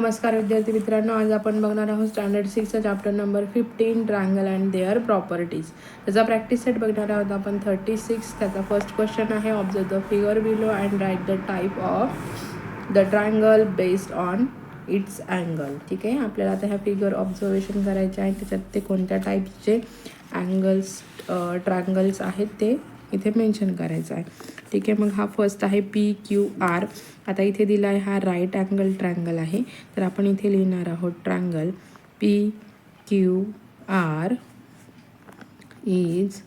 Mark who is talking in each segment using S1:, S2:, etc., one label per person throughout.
S1: नमस्कार विद्यार्थी मित्रांनो आज आपण बघणार आहोत standard सिक्सचा chapter number fifteen triangle and their properties त्याचा प्रॅक्टिस सेट बघणार आहोत आपण थर्टी सिक्स त्याचा फर्स्ट क्वेश्चन आहे observe the figure below and write the type of the triangle based on its angle ठीक आहे? आपल्याला आता ह्या फिगर ऑब्झर्वेशन करायचे आहे त्याच्यात ते कोणत्या टाईपचे अँगल्स ट्रायंगल्स आहेत ते इथे मेन्शन करायचं आहे. ठीक आहे मग हा फर्स्ट आहे पी क्यू आर आता इथे दिला आहे हा राईट अँगल ट्रँगल आहे. तर आपण इथे लिहिणार आहोत triangle P Q R is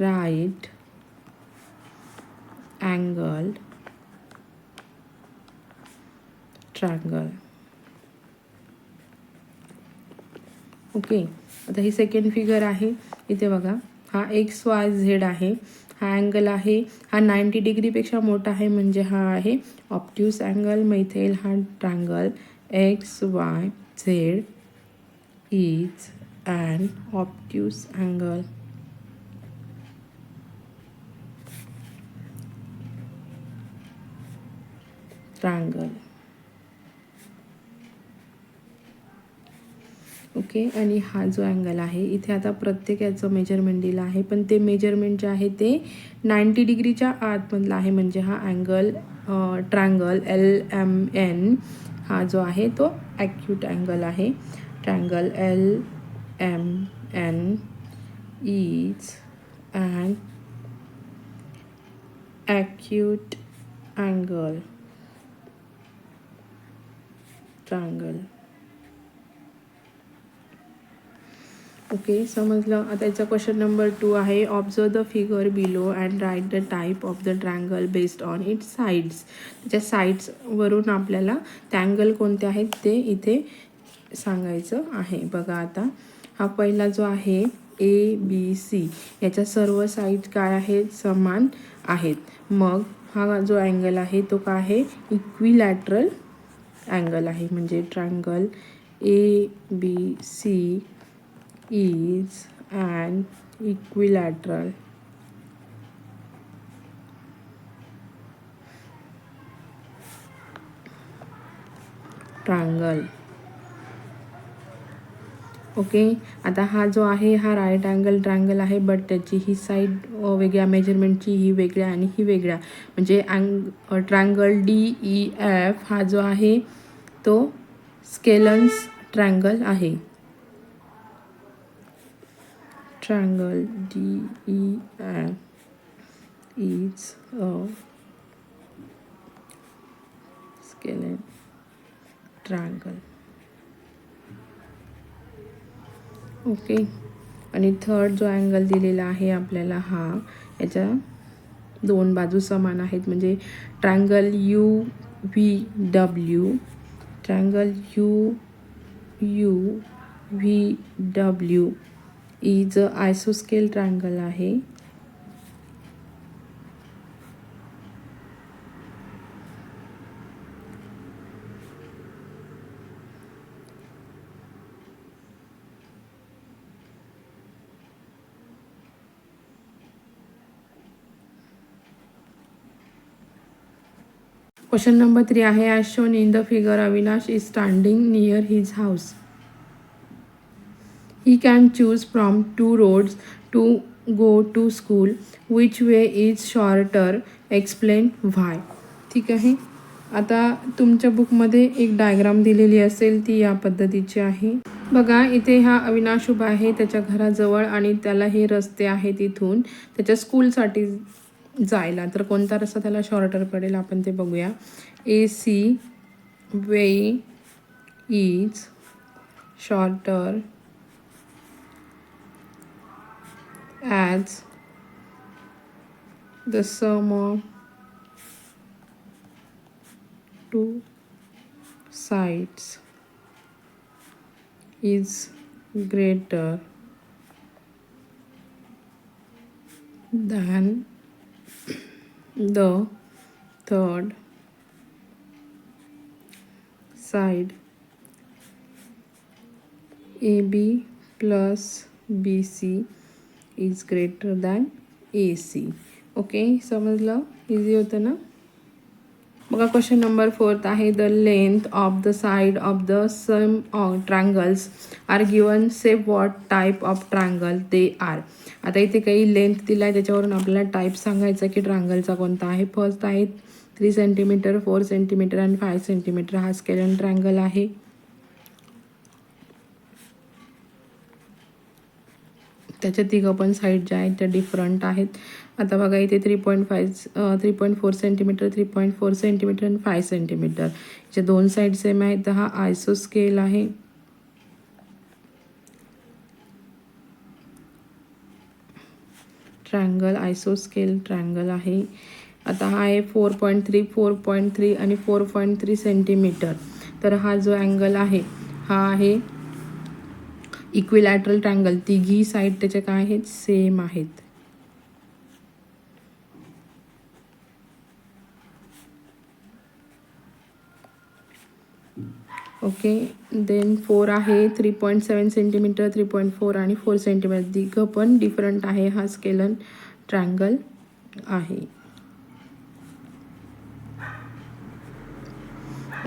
S1: right angle triangle okay आता ही सेकंड फिगर आहे. इथे बघा हा एक्स वाय झेड आहे. हा अँगल आहे. हा नाईंटी डिग्रीपेक्षा मोठा आहे म्हणजे हा आहे ऑप्ट्यूस अँगल मग इथे येईल हा triangle X Y Z is and obtuse angle triangle okay आणि हा जो अँगल आहे इथे आता प्रत्येक याचं मेजरमेंट दिलं आहे. पण ते मेजरमेंट जे आहे ते नाईंटी डिग्रीच्या आतमधला आहे. म्हणजे हा angle triangle L M N हा जो आहे तो ॲक्यूट अँगल आहे. Triangle L M N is and acute angle triangle okay समजलं आता याचा क्वेश्चन नंबर टू आहे observe the figure below and write the type of the triangle based on it sides त्याच्या साईड्सवरून आपल्याला ते अँगल कोणते आहेत ते इथे सांगायचं आहे. बघा आता हा पहिला जो आहे ए बी सी याच्या सर्व साईड काय आहेत? समान आहेत. मग हा जो अँगल आहे तो काय आहे? इक्विलॅटरल अँगल आहे. म्हणजे triangle A B C is an equilateral. Triangle. Okay आता हा जो आहे हा राईट अँगल ट्रायंगल आहे बट त्याची ही साईड वेगळ्या मेजरमेंटची ही वेगळ्या आणि ही वेगळ्या. म्हणजे अँग ट्रायंगल डी ई एफ हा जो आहे तो स्केलन्स ट्रायंगल आहे. Triangle DEF is e, a scalene triangle. Okay आणि थर्ड जो अँगल दिलेला आहे आपल्याला हा याच्या दोन बाजू समान आहेत. म्हणजे triangle U V W triangle U U V W is आयसोस्केल triangle आहे. क्वेश्चन नंबर थ्री आहे as shown in the figure Avinash is standing near his house he can choose from two roads to go to school which way is shorter? Explain why. ठीक आहे? आता तुमच्या बुकमध्ये एक diagram दिलेली असेल ती या पद्धतीची आहे. बघा इथे हा अविनाश उभा आहे त्याच्या घराजवळ आणि त्याला हे रस्ते आहेत इथून. त्याच्या स्कूलसाठी जायला. तर कोणता रस्ता त्याला शॉर्टर पडेल आपण ते बघूया. A C way is shorter as the sum of two sides is greater than the third side. AB plus BC is greater than A C okay समजलं? इझी होतं ना? बघा क्वेश्चन नंबर फोर्थ आहे the length of the side of the some triangles are given safe what type of triangle they are आता इथे काही length दिला आहे त्याच्यावरून आपल्याला टाईप सांगायचा की ट्रँगलचा कोणता आहे. फर्स्ट आहे थ्री सेंटीमीटर फोर सेंटीमीटर आणि फाय सेंटीमीटर हा स्केलन ट्रँगल आहे. त्याच्या तिघं पण साईड ज्या आहेत त्या डिफरंट आहेत. आता बघा इथे three point five three point four centimetre three point four centimetre आणि फाय सेंटीमीटर जे दोन साईड सेम आहेत. तर हा आयसो स्केल आहे. ट्रँगल आयसो स्केल ट्रँगल आहे. आता हा आहे four point three four point three आणि फोर पॉईंट थ्री सेंटीमीटर तर हा जो अँगल आहे हा आहे इक्विलॅटरल ट्रँगल तिघी साईड त्याच्या काय आहेत? सेम आहेत. ओके देन फोर आहे three point seven centimeter three point four आणि फोर सेंटीमीटर तिघं पण डिफरंट आहे हा स्केलन ट्रँगल आहे.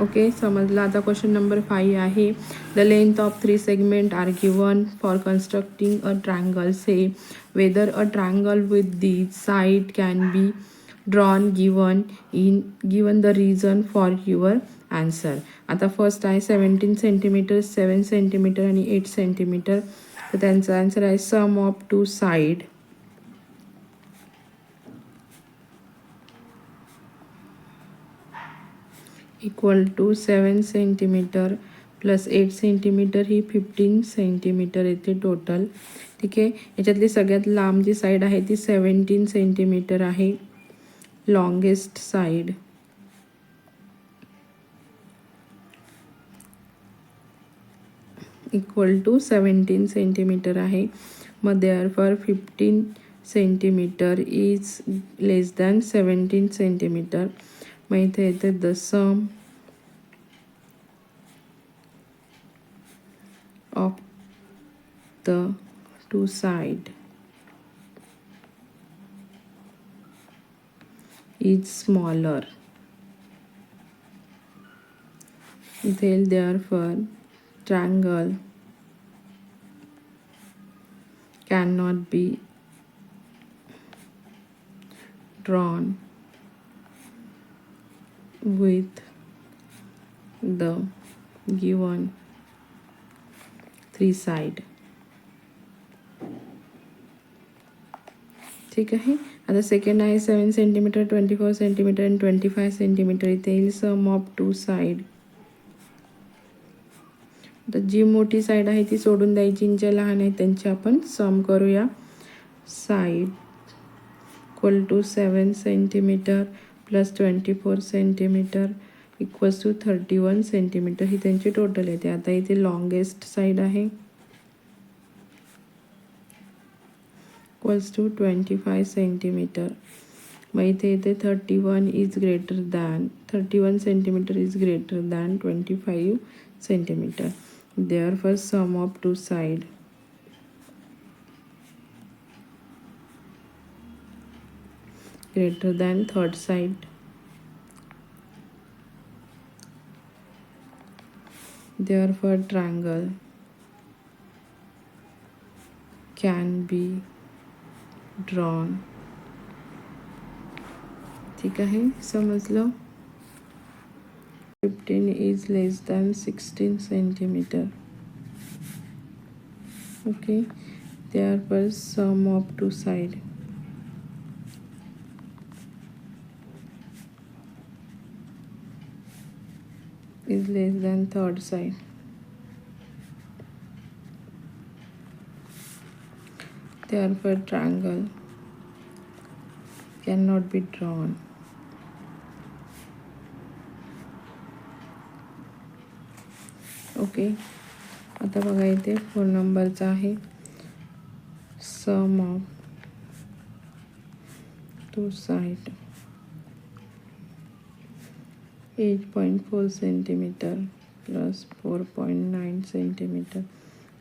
S1: ओके समजलं. आता क्वेश्चन नंबर फाईव्ह आहे. The length of three segment are given for constructing a triangle say whether a triangle with the side can be drawn given in given the reason for your answer आता first आहे seventeen centimetre seven centimetre आणि eight centimetre तर त्यांचा answer आहे sum of two side equal to seven centimetre plus eight centimetre he fifteen centimetre येते total ठीक आहे? याच्यातली सगळ्यात लांब जी साईड आहे ती सेवन्टीन सेंटीमीटर आहे. Longest side equal to seventeen centimeter आहे. मग for fifteen centimeter is less than seventeen centimeter मग इथे येते the sum of the two side is smaller इथे there for triangle cannot be drawn With the given three side. ठीक आहे? आता second आहे seven centimeter twenty four centimeter and twenty five centimeter इथे येईल सम ऑफ टू साईड तर जी मोठी side आहे ती सोडून द्यायची ज्या लहान आहेत त्यांची आपण सम करूया. Side equal to seven centimeter plus twenty four centimeter equals to thirty one centimeter ही त्यांची टोटल येते आता इथे लॉंगेस्ट साईड आहे. Equals to twenty five centimeter मग इथे इथे thirty one is greater than thirty one centimeter is greater than twenty five centimeter therefore sum of two side. Greater than third side therefore triangle can be drawn ठीक आहे समजलं fifteen is less than 16 centimeter okay therefore sum of two side is less than third side. Therefore, triangle cannot be drawn. Okay आता बघा इथे phone नंबरचा आहे sum of two side 8.4 centimeter plus 4.9 centimeter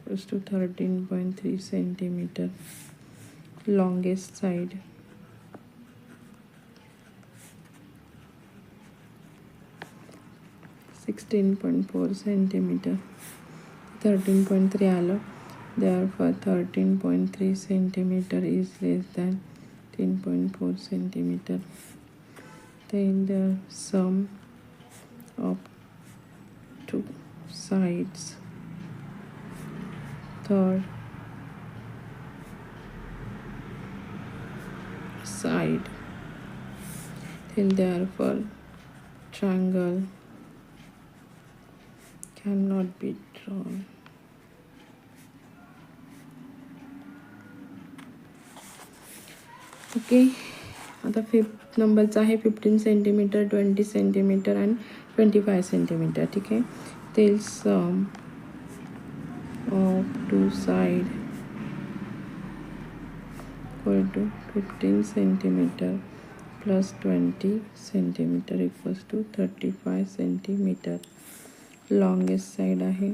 S1: plus to 13.3 centimeter longest side Sixteen point four centimeter, thirteen point three allo. Therefore, thirteen point three centimeter is less than ten point four centimeter. Then the sum of two sides third side then therefore triangle cannot be drawn okay आता fifth नंबरचा आहे fifteen centimetre twenty centimetre and twenty five centimeter ठीक आहे ते sum of two side equal to fifteen centimeter plus twenty centimeter equals to thirty five centimeter longest side आहे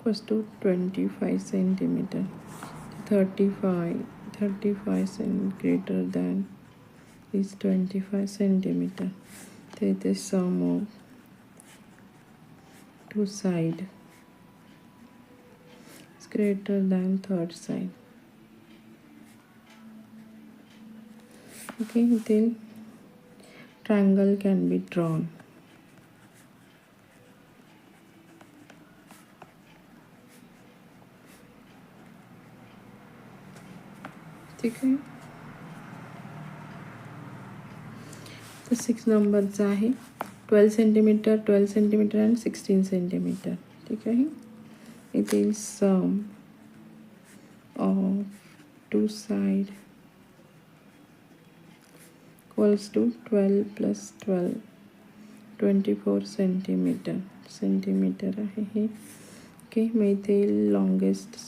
S1: equals to 25 centimeter 35 35 cent greater than is 25 centimeter. That is sum of two side. Is greater than third side. Okay then triangle can be drawn ठीक आहे तर six नंबरचा आहे twelve centimeter twelve centimeter and sixteen centimeter ठीक आहे इथे sum of two side equals to twelve plus twelve twenty four centimeter centimeter आहे हे ओके मग इथे longest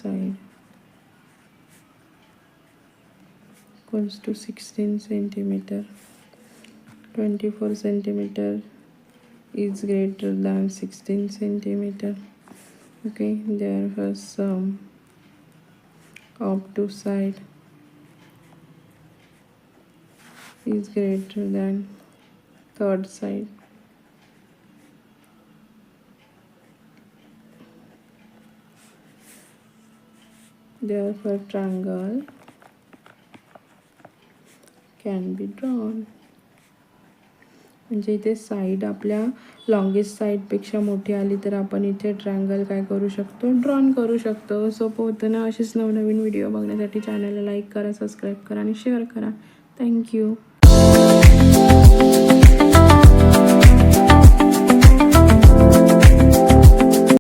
S1: equals to 16 centimeter. 24 centimeter is greater than 16 centimeter. Okay therefore sum of two side is greater than third side. Therefore triangle can be drawn म्हणजे इथे side आपल्या longest साईडपेक्षा मोठी आली तर आपण इथे ट्रँगल काय करू शकतो? ड्रॉन करू शकतो. सोपं होतं ना? असेच नवनवीन व्हिडिओ बघण्यासाठी चॅनलला लाईक करा सबस्क्राईब करा आणि शेअर करा. थँक्यू